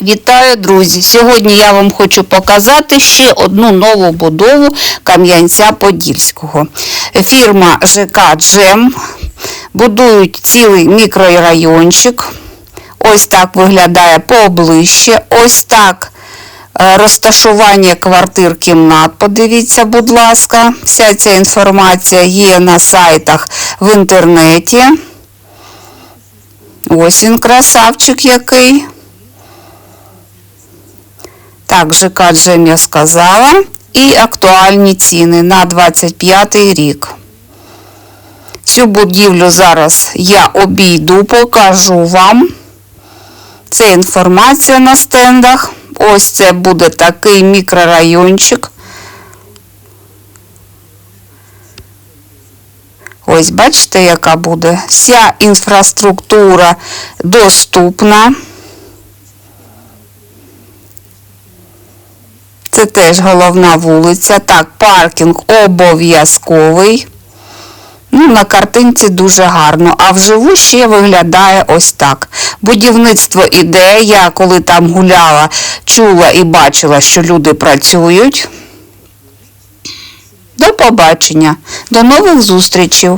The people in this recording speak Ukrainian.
Вітаю, друзі! Сьогодні я вам хочу показати ще одну нову будову Кам'янця-Подільського. Фірма ЖК Джем будують цілий мікрорайончик. Ось так виглядає поближче. Ось так е, розташування квартир кімнат. Подивіться, будь ласка. Вся ця інформація є на сайтах в інтернеті. Ось він красавчик який. Так, ЖК сказала. І актуальні ціни на 25 рік. Цю будівлю зараз я обійду, покажу вам. Це інформація на стендах. Ось це буде такий мікрорайончик. Ось бачите, яка буде. Вся інфраструктура доступна. Це теж головна вулиця. Так, паркінг обов'язковий. Ну, на картинці дуже гарно, а вживу ще виглядає ось так. Будівництво іде. Я коли там гуляла, чула і бачила, що люди працюють. До побачення, до нових зустрічей.